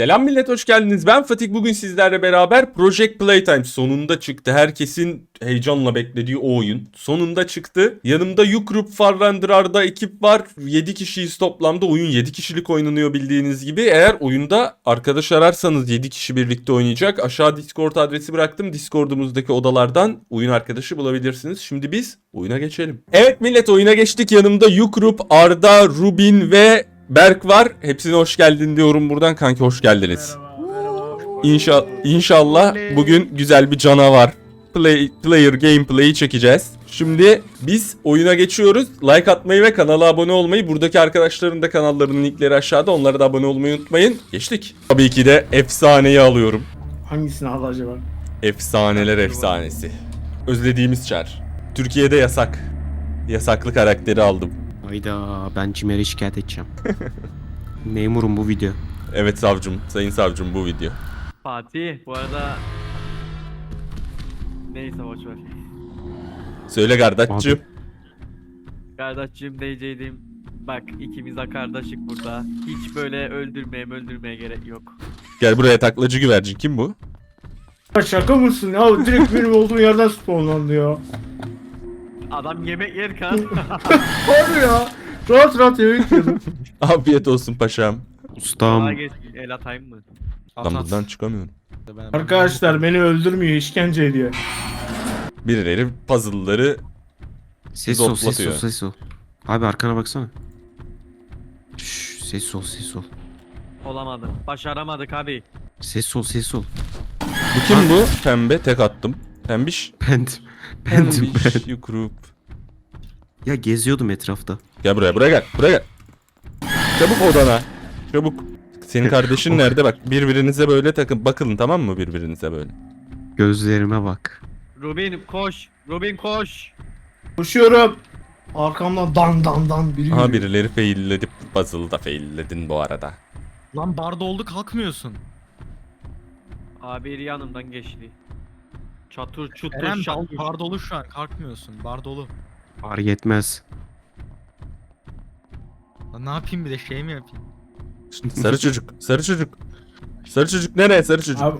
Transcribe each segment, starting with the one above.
Selam millet hoş geldiniz. Ben Fatih. Bugün sizlerle beraber Project Playtime sonunda çıktı. Herkesin heyecanla beklediği o oyun. Sonunda çıktı. Yanımda Yukrup Farlandrar'da ekip var. 7 kişiyiz toplamda. Oyun 7 kişilik oynanıyor bildiğiniz gibi. Eğer oyunda arkadaş ararsanız 7 kişi birlikte oynayacak. Aşağı Discord adresi bıraktım. Discord'umuzdaki odalardan oyun arkadaşı bulabilirsiniz. Şimdi biz oyuna geçelim. Evet millet oyuna geçtik. Yanımda Yukrup, Arda, Rubin ve Berk var. Hepsine hoş geldin diyorum buradan. Kanki hoş geldiniz. İnşa inşallah bugün güzel bir canavar play player gameplay'i çekeceğiz. Şimdi biz oyuna geçiyoruz. Like atmayı ve kanala abone olmayı, buradaki arkadaşların da kanallarının linkleri aşağıda. Onlara da abone olmayı unutmayın. Geçtik. Tabii ki de efsaneyi alıyorum. Hangisini aldı acaba? Efsaneler efsanesi. Özlediğimiz çar. Türkiye'de yasak. Yasaklı karakteri aldım. Hayda ben Cimer'e şikayet edeceğim. Memurum bu video. Evet savcım, sayın savcım bu video. Fatih bu arada Neyse boş ver. Söyle kardeşim. Kardeşim diyeceydim. Bak ikimiz de kardeşik burada. Hiç böyle öldürmeye öldürmeye gerek yok. Gel buraya taklacı güvercin. Kim bu? Şaka mısın ya? Direkt benim olduğum yerden spawnlandı ya. Adam yemek yer kan. Abi ya. Rahat rahat yemek yiyordum. Afiyet olsun paşam. Ustam. Geç el atayım mı? Lan buradan çıkamıyorum. Arkadaşlar beni öldürmüyor, işkence ediyor. Birileri puzzle'ları Ses ol ses ol Zoplatıyor. ses ol. Abi arkana baksana. Şşş ses ol ses ol. Olamadı. Başaramadık abi. Ses ol ses ol. Bu kim bu? Pembe tek attım. Pembiş. Bendim. Bendim ben. Pembiş yukrup. Ya geziyordum etrafta. Gel buraya buraya gel. Buraya gel. Çabuk odana. Çabuk. Senin kardeşin nerede bak birbirinize böyle takın bakın tamam mı birbirinize böyle. Gözlerime bak. Robin koş. Robin koş. Koşuyorum. Arkamdan dan dan dan biri Aha yürüyor. birileri failledi puzzle'da failledin bu arada. Lan barda oldu kalkmıyorsun. Abi biri yanımdan geçti. Çatır çutur Eren şat. bar, bar dolu şu an kalkmıyorsun. Bar dolu. Var yetmez. Lan ne yapayım bir de şey mi yapayım? Sarı çocuk. Sarı çocuk. Sarı çocuk nereye sarı çocuk? Abi.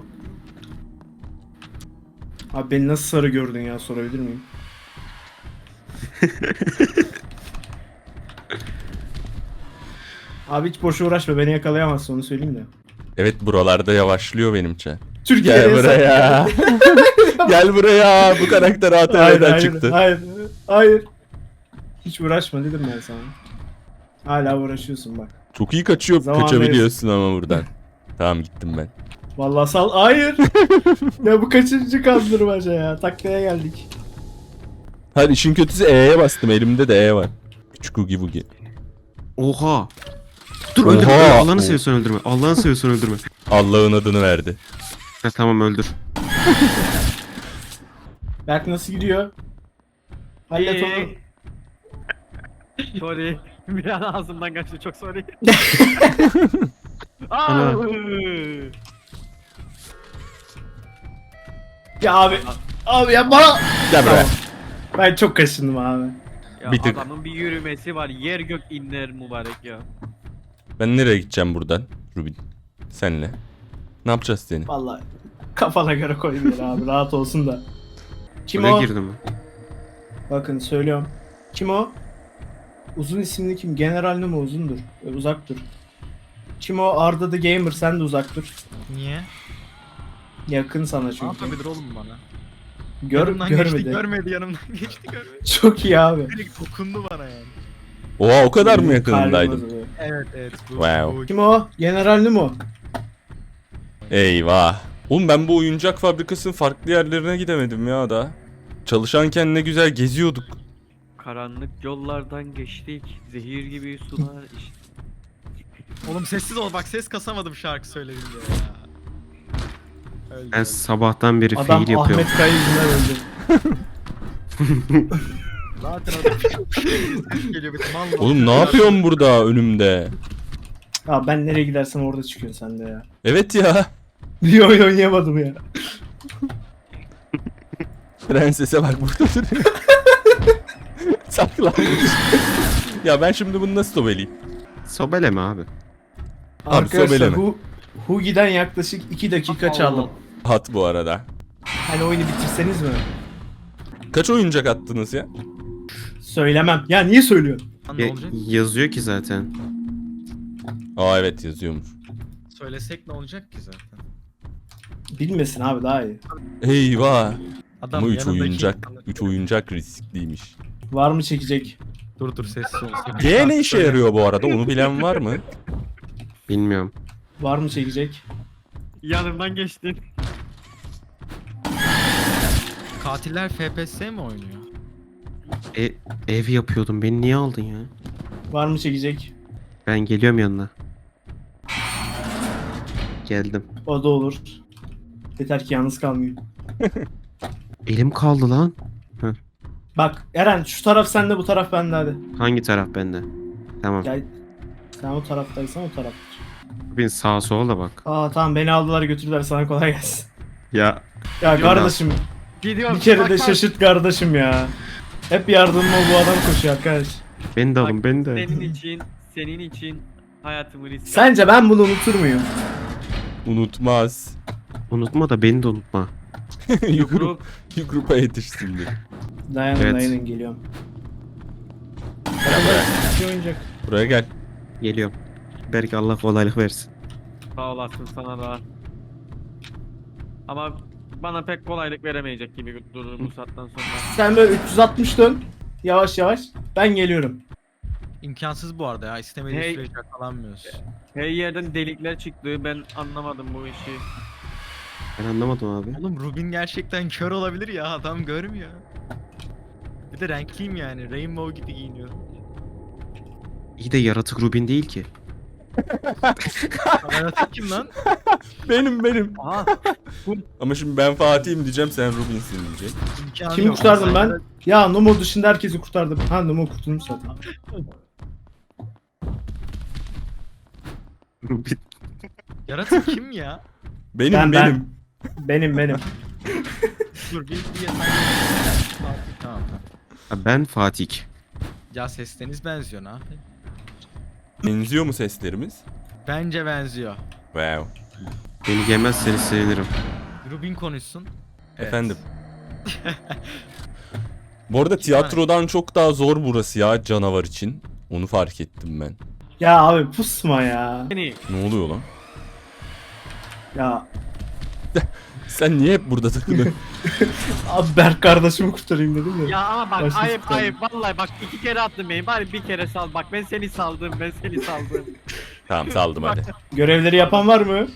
Abi beni nasıl sarı gördün ya sorabilir miyim? Abi hiç boşa uğraşma beni yakalayamazsın onu söyleyeyim de. Evet buralarda yavaşlıyor benim çar. Türkiye'de Gel buraya. ya. Gel buraya. Bu karakter ATV'den çıktı. hayır, hayır. Hiç uğraşma dedim ben sana. Hala uğraşıyorsun bak. Çok iyi kaçıyor, Zamanlayız. kaçabiliyorsun ama buradan. tamam gittim ben. Vallahi sal. Hayır. ya bu kaçıncı kandırmaca ya. Taklaya geldik. Hadi işin kötüsü E'ye bastım. Elimde de E var. Küçük ugi bugi. Oha. Dur öldürme. Allah'ını seviyorsan öldürme. Allah'ını seviyorsan öldürme. Allah'ın adını verdi. Ha, tamam öldür. Berk nasıl gidiyor? Hallet onu. İyi. sorry. Bir an ağzımdan kaçtı çok sorry. Ana. Aa! Ya abi. Abi ya bana. Gel buraya. Ben çok kaşındım abi. Ya Bir tık. adamın bir yürümesi var. Yer gök inler mübarek ya. Ben nereye gideceğim buradan? Rubin. Senle. Ne yapacağız seni? Vallahi kafana göre koy bir yere abi rahat olsun da. Kim Buraya o? girdim. Bakın söylüyorum. Kim o? Uzun isimli kim? General mi uzundur? E, uzak dur. Kim o? Arda the Gamer sen de uzak dur. Niye? Yakın sana Ne çünkü. yapabilir oğlum bana? Gör, yanımdan görmedi. geçti görmedi yanımdan geçti görmedi. Çok iyi abi. Direkt dokundu bana yani. Oha o kadar mı Kalbim yakınındaydın? azalıyor. Evet evet. Bu, Wow. bu- Kim o? General mi o? Eyvah. Oğlum ben bu oyuncak fabrikasının farklı yerlerine gidemedim ya da. Çalışanken ne güzel geziyorduk. Karanlık yollardan geçtik. Zehir gibi sular işte. Oğlum sessiz ol bak ses kasamadım şarkı söylediğinde ya. Öldü, Ben sabahtan beri Adam fail yapıyorum. Ahmet Kaya yüzünden öldü. Zaten adam ses geliyor bir mal mal. Oğlum ne yapıyorsun burada önümde? Ya ben nereye gidersen orada çıkıyorsun sen de ya. Evet ya. Bir oyun oynayamadım ya. Prensese bak burada duruyor. Saklanmış. ya ben şimdi bunu nasıl sobeleyim? Sobeleme abi. Abi, sobeleme. Arkadaşlar bu Hugi'den yaklaşık 2 dakika çaldım. Hat bu arada. Hani oyunu bitirseniz mi? Kaç oyuncak attınız ya? Söylemem. Ya niye söylüyorsun? Lan ne Ya- olacak? yazıyor ki zaten. Aa evet yazıyormuş. Söylesek ne olacak ki zaten? Bilmesin abi daha iyi. Eyvah. Adam Ama 3 yanındaki- oyuncak. 3 oyuncak riskliymiş. Var mı çekecek? Dur dur sessiz ol. G ne işe yarıyor bu arada? Onu bilen var mı? Bilmiyorum. Var mı çekecek? Yanımdan geçtin. Katiller FPS mi oynuyor? E, ev yapıyordum. Beni niye aldın ya? Var mı çekecek? Ben geliyorum yanına. Geldim. O da olur. Yeter ki yalnız kalmayayım. Elim kaldı lan. Bak Eren şu taraf sende bu taraf bende hadi. Hangi taraf bende? Tamam. Gel. Sen o taraftaysan o taraftır. Bir sağa sola da bak. Aa tamam beni aldılar götürdüler sana kolay gelsin. Ya Ya kardeşim Gidiyorum. bir kere Bak, de bak. şaşırt kardeşim ya. Hep yardımıma bu adam koşuyor arkadaş. beni de alın Bak, beni de. Senin için, senin için hayatımı riske Sence ben bunu unutur muyum? Unutmaz. Unutma da beni de unutma. Yugrup, Grup Yugrup'a yetişsin diye. Dayanın Evet. dayanın geliyorum. Gel buraya. İki oyuncak. Buraya gel. Geliyorum. Belki Allah kolaylık versin. sağ olasın sana da. Ama bana pek kolaylık veremeyecek gibi durur bu saatten sonra. Sen böyle 360 dön. Yavaş yavaş. Ben geliyorum. İmkansız bu arada ya. İstemediği Hey. sürece yakalanmıyoruz. Her yerden delikler çıktı. Ben anlamadım bu işi. Ben anlamadım abi. Oğlum Rubin gerçekten kör olabilir ya. Adam görmüyor. Bir de renkliyim yani. Rainbow gibi giyiniyorum. İyi de yaratık Rubin değil ki. Yaratık kim lan? Benim benim. Aha. Ama şimdi ben Fatih'im diyeceğim sen Rubin'sin diyecek. imkanı Kimi yok. kurtardım ben? Ya Numo dışında herkesi kurtardım. Ha Numo kurtulmuş zaten. Rubin. Yaratık kim ya? Benim Ben- ben. benim. Benim benim. Dur bir bir yatay. Tamam tamam. Ha, ben Fatih. Ya sesleriniz benziyor ne yapayım? Benziyor mu seslerimiz? Bence benziyor. Wow. Beni yemezseniz sevinirim. Rubin konuşsun. Evet. Efendim. Bu arada tiyatrodan çok daha zor burası ya canavar için. Onu fark ettim ben. Ya abi pusma ya. Ne oluyor lan? Ya Sen niye hep burada takılıyorsun? abi Berk kardeşimi kurtarayım dedim ya. Ya ama bak Başka ayıp tutalım. ayıp vallahi bak iki kere attın beni bari bir kere sal bak ben seni saldım ben seni saldım. tamam saldım hadi. Görevleri yapan var mı?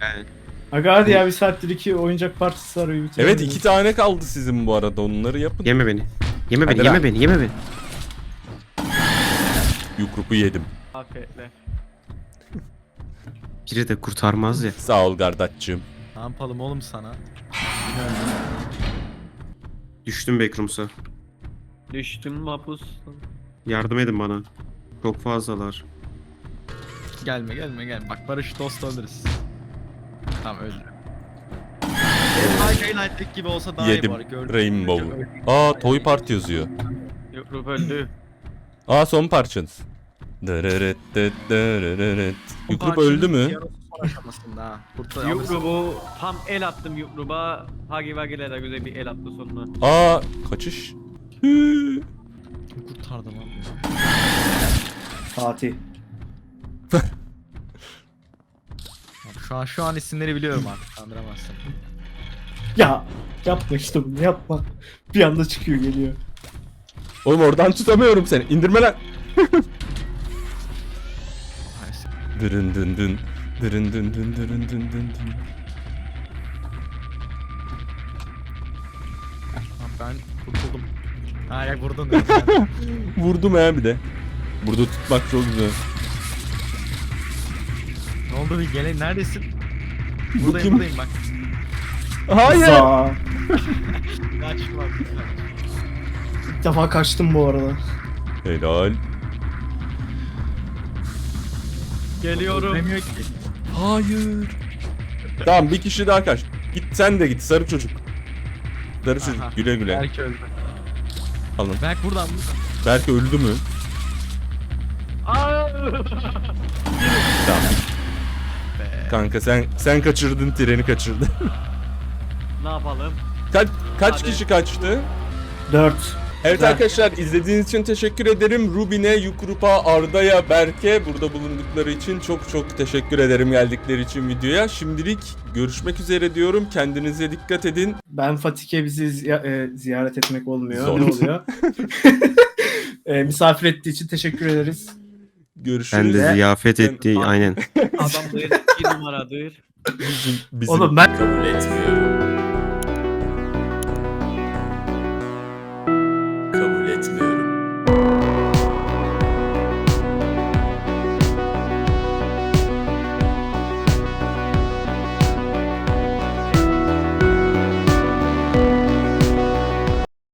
Ben. Aga hadi ya bir saattir iki oyuncak partisi arıyor. bitirelim Evet iki tane kaldı sizin bu arada onları yapın. Yeme beni. Yeme Hadi beni, lan. yeme beni, yeme beni. Yukrupu yedim. Afiyetle. Biri de kurtarmaz ya. Sağ ol gardaççığım. Ne yapalım oğlum sana? Düştüm Backrooms'a. Düştüm mapus. Yardım edin bana. Çok fazlalar. Gelme gelme gelme. Bak Barış dost oluruz. Tamam öldü. High Light'teki gibi olsa daha iyi Yedim. Gördüm. Rainbow. Aa Toy Part yazıyor. Yukrup öldü. Aa son parçanız. Dırırıt dıt dırırıt. Yukrup öldü mü? Aşamasında ha. Yukrup'u tam el attım Yukrup'a. Hagi Vagi'le de güzel bir el attı sonuna. Aa kaçış. Kurtardım abi. Fatih. Şu an şu an isimleri biliyorum artık. Kandıramazsın. Ya yapma işte bunu yapma. Bir anda çıkıyor geliyor. Oğlum oradan tutamıyorum seni. İndirme lan. Dırın dın dın. Dırın dın dın dırın dın dın dın. Ben kurtuldum. Ha ya vurdun. Vurdum ha bir de. Burada tutmak çok güzel. ne oldu bir gele neredesin? Buradayım buradayım bak. Hayır. Za. Kaçma. İlk defa kaçtım bu arada. Helal. Geliyorum. Demiyor ki. Hayır. Tamam bir kişi daha kaç. Git sen de git sarı çocuk. Sarı çocuk Aha. güle güle. Belki öldü. Alın. Berk buradan buradan. Belki öldü mü? Aa! Tamam. Be. Kanka sen sen kaçırdın treni kaçırdın. Ne yapalım? Kaç kaç Hadi. kişi kaçtı? 4. Evet Güzel. arkadaşlar izlediğiniz için teşekkür ederim. Rubin'e, Yukrup'a, Arda'ya, Berke burada bulundukları için çok çok teşekkür ederim geldikleri için videoya. Şimdilik görüşmek üzere diyorum. Kendinize dikkat edin. Ben Fatih'e bizi ziya- e, ziyaret etmek olmuyor. Zor. Ne oluyor? e, misafir ettiği için teşekkür ederiz. Görüşürüz. Ben de ziyafet Ben- etti aynen. Adamdır, iki numaradır. Bizim- bizim- Oğlum ben kabul etmiyorum.